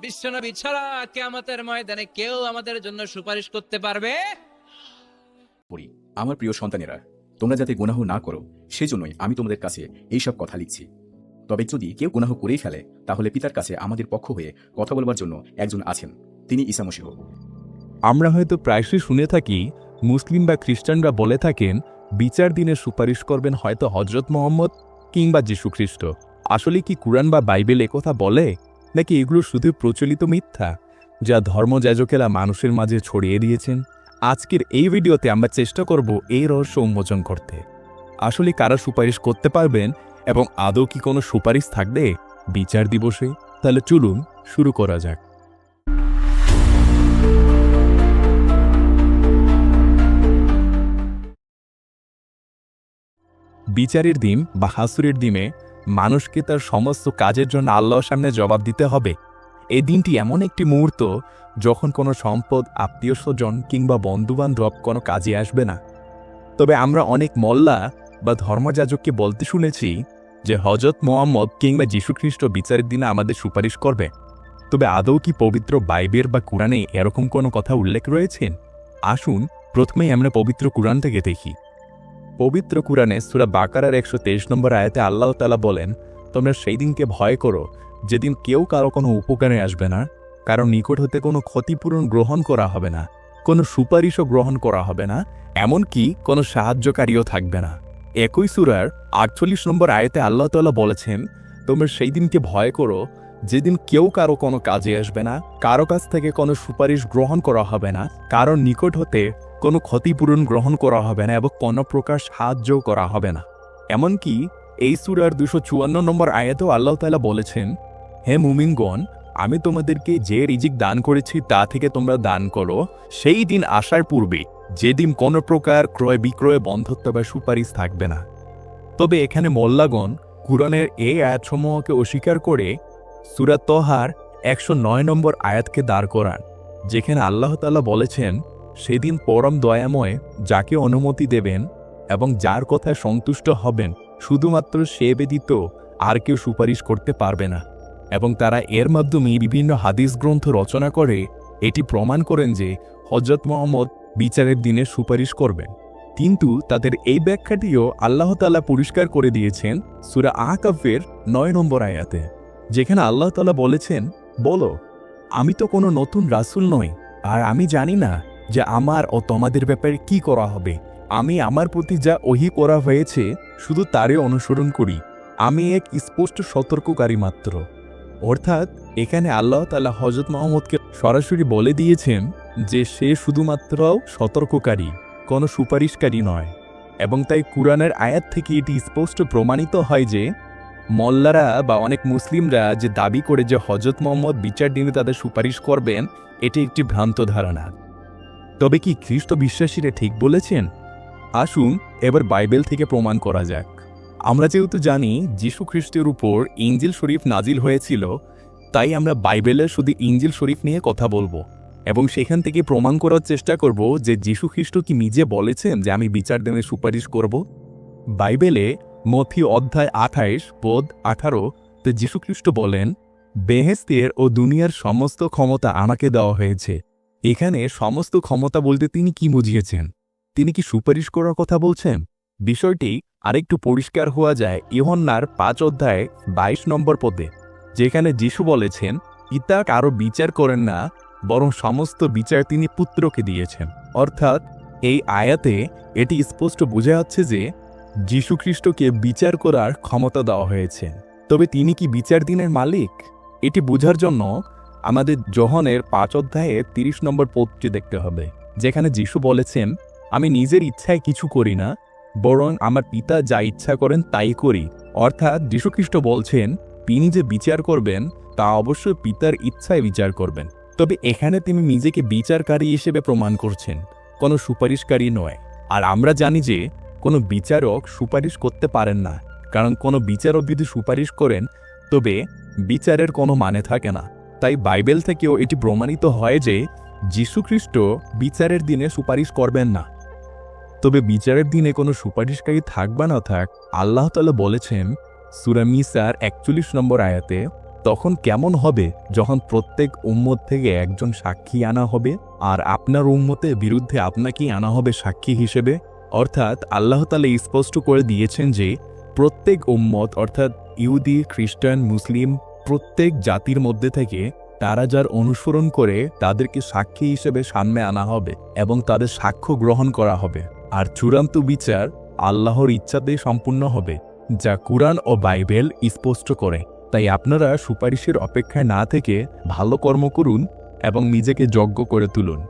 বিশ্বনবী ছাড়া কেয়ামতের ময়দানে কেউ আমাদের জন্য সুপারিশ করতে পারবে? আমার প্রিয় সন্তানেরা তোমরা যাতে গুনাহ না করো সেজন্যই আমি তোমাদের কাছে এইসব কথা লিখছি। তবে যদি কেউ গুনাহ করেই ফেলে তাহলে পিতার কাছে আমাদের পক্ষ হয়ে কথা বলবার জন্য একজন আছেন তিনি ঈসা মসিহ। আমরা হয়তো প্রায়শই শুনে থাকি মুসলিম বা খ্রিস্টানরা বলে থাকেন বিচার দিনে সুপারিশ করবেন হয়তো হজরত মোহাম্মদ কিংবা যীশুখ্রিস্ট। আসলে কি কুরআন বা বাইবেল একথা বলে? নাকি এগুলো শুধু প্রচলিত মিথ্যা, যা ধর্মযাজকেরা মানুষের মাঝে ছড়িয়ে দিয়েছেন? আজকের এই ভিডিওতে আমরা চেষ্টা করব এই রহস্য উন্মোচন করতে। আসলে কারা সুপারিশ করতে পারবেন এবং আদৌ কি কোনো সুপারিশ থাকবে বিচার দিবসে? তাহলে চলুন শুরু করা যাক। বিচারের দিন বা হাসুরের দিনে মানুষকে তার সমস্ত কাজের জন্য আল্লাহর সামনে জবাব দিতে হবে। এই দিনটি এমন একটি মুহূর্ত যখন কোনো সম্পদ, আত্মীয় স্বজন কিংবা বন্ধুবান্ধব কোনো কাজে আসবে না। তবে আমরা অনেক মল্লা বা ধর্মযাজককে বলতে শুনেছি যে হজরত মোহাম্মদ কিংবা যীশুখ্রিস্ট বিচারের দিনে আমাদের সুপারিশ করবে। তবে আদৌ কি পবিত্র বাইবের বা কোরআনে এরকম কোনো কথা উল্লেখ রয়েছেন আসুন প্রথমেই আমরা পবিত্র কোরআন থেকে দেখি। পবিত্র কুরআনে সুরা বাকারার একশো তেইশ নম্বর আয়াতে আল্লাহ তালা বলেন, তোমরা সেই দিনকে ভয় করো, যেদিন কেউ কারও কোনো উপকারে আসবে না। কারণ নিকট হতে কোনো ক্ষতিপূরণ গ্রহণ করা হবে না, কোনো সুপারিশও গ্রহণ করা হবে না, এমনকি কোনো সাহায্যকারীও থাকবে না। একই সুরার আটচল্লিশ নম্বর আয়তে আল্লাহ তালা বলেছেন, তোমরা সেই দিনকে ভয় করো, যেদিন কেউ কারও কোনো কাজে আসবে না, কারও কাছ থেকে কোনো সুপারিশ গ্রহণ করা হবে না কারণ নিকট হতে কোনো ক্ষতিপূরণ গ্রহণ করা হবে না এবং কোনো প্রকার সাহায্যও করা হবে না। এমনকি এই সুরার দুশো চুয়ান্ন নম্বর আয়াতেও আল্লাহ তালা বলেছেন, হে মুমিনগণ, আমি তোমাদেরকে যে রিজিক দান করেছি তা থেকে তোমরা দান করো। সেই দিন আসার পূর্বে যেদিন কোনো প্রকার ক্রয় বিক্রয় বন্ধত্ব বা সুপারিশ থাকবে না। তবে এখানে মোল্লাগণ কুরআনের এই আয়াতসমূহকে অস্বীকার করে সুরা তহার একশো নয় নম্বর আয়াতকে দাঁড় করান, যেখানে আল্লাহ বলেছেন সেদিন পরম দয়াময় যাকে অনুমতি দেবেন এবং যার কথায় সন্তুষ্ট হবেন, শুধুমাত্র সে ব্যতীত আর কেউ সুপারিশ করতে পারবে না। এবং তারা এর মাধ্যমে বিভিন্ন হাদিস গ্রন্থ রচনা করে, এটি প্রমাণ করেন যে হজরত মোহাম্মদ বিচারের দিনে সুপারিশ করবেন। কিন্তু তাদের এই ব্যাখ্যাটিও আল্লাহ তালা পরিষ্কার করে দিয়েছেন সুরা আকাফের নয় নম্বর আয়াতে, যেখানে আল্লাহ তালা বলেছেন, বলো, আমি তো কোনো নতুন রাসূল নই, আর আমি জানি না যে আমার ও তোমাদের ব্যাপারে কি করা হবে? আমি আমার প্রতি যা ওহি করা হয়েছে, শুধু তারে অনুসরণ করি। আমি এক স্পষ্ট সতর্ককারী মাত্র। অর্থাৎ, এখানে আল্লাহ তালা হজরত মোহাম্মদকে সরাসরি বলে দিয়েছেন যে সে শুধুমাত্র সতর্ককারী, কোনো সুপারিশকারী নয়। এবং তাই কুরআনের আয়াত থেকে এটি স্পষ্ট প্রমাণিত হয় যে, মল্লারা বা অনেক মুসলিমরা যে দাবি করে যে হজরত মোহাম্মদ বিচার দিনে তাদের সুপারিশ করবেন, এটি একটি ভ্রান্ত ধারণা। তবে কি খ্রিস্ট বিশ্বাসীরা ঠিক বলেছেন? আসুন, এবার বাইবেল থেকে প্রমাণ করা যাক। আমরা যেহেতু জানি যীশু খ্রিস্টের উপর ইঞ্জিল শরীফ নাজিল হয়েছিল, তাই আমরা বাইবেলের শুধু ইঞ্জিল শরীফ নিয়ে কথা বলব এবং সেখান থেকে প্রমাণ করার চেষ্টা করব যে যীশু খ্রিস্ট কি নিজে বলেছেন যে আমি বিচার দিনে সুপারিশ করব? বাইবেলে মথি অধ্যায় আঠাইশ বোধ আঠারো তে যীশুখ্রিস্ট বলেন, বেহেস্তের ও দুনিয়ার সমস্ত ক্ষমতা আমাকে দেওয়া হয়েছে। এখানে সমস্ত ক্ষমতা বলতে তিনি কি বুঝিয়েছেন? তিনি কি সুপারিশ করার কথা বলছেন? বিষয়টি আরেকটু পরিষ্কার হওয়া যায় ইহন্নার পাঁচ অধ্যায় বাইশ নম্বর পদে, যেখানে যিশু বলেছেন, পিতা কারও বিচার করেন না, বরং সমস্ত বিচার তিনি পুত্রকে দিয়েছেন। অর্থাৎ এই আয়াতে এটি স্পষ্ট বোঝা যাচ্ছে যে যীশুখ্রিস্টকে বিচার করার ক্ষমতা দেওয়া হয়েছে। তবে তিনি কি বিচার দিনের মালিক? এটি বোঝার জন্য আমাদের জহনের পাঁচ অধ্যায়ে তিরিশ নম্বর পদটি দেখতে হবে, যেখানে যিশু বলেছেন, আমি নিজের ইচ্ছায় কিছু করি না, বরং আমার পিতা যা ইচ্ছা করেন তাই করি। অর্থাৎ যীশুখ্রিস্ট বলছেন, তিনি যে বিচার করবেন, তা অবশ্যই পিতার ইচ্ছায় বিচার করবেন। তবে এখানে তিনি নিজেকে বিচারকারী হিসেবে প্রমাণ করছেন, কোনো সুপারিশকারী নয়। আর আমরা জানি যে, কোনো বিচারক সুপারিশ করতে পারেন না, কারণ কোনো বিচারক যদি সুপারিশ করেন, তবে বিচারের কোনো মানে থাকে না। তাই বাইবেল থেকেও এটি প্রমাণিত হয় যে যীশুখ্রিস্ট বিচারের দিনে সুপারিশ করবেন না। তবে বিচারের দিনে কোনো সুপারিশকারী থাক বা না থাক, আল্লাহ তালা বলেছেন সুরামিসার একচল্লিশ নম্বর আয়াতে, তখন কেমন হবে যখন প্রত্যেক উম্মত থেকে একজন সাক্ষী আনা হবে, আর আপনার উম্মতের বিরুদ্ধে আপনাকেই আনা হবে সাক্ষী হিসেবে? অর্থাৎ আল্লাহ তালা স্পষ্ট করে দিয়েছেন যে, প্রত্যেক উম্মত, অর্থাৎ ইহুদি, খ্রিস্টান, মুসলিম প্রত্যেক জাতির মধ্যে থেকে তারা যার অনুসরণ করে তাদেরকে সাক্ষী হিসেবে সামনে আনা হবে এবং তাদের সাক্ষ্য গ্রহণ করা হবে। আর চূড়ান্ত বিচার আল্লাহর ইচ্ছাতেই সম্পূর্ণ হবে, যা কুরআন ও বাইবেল স্পষ্ট করে। তাই আপনারা সুপারিশের অপেক্ষায় না থেকে ভালো কর্ম করুন এবং নিজেকে যজ্ঞ করে তুলুন।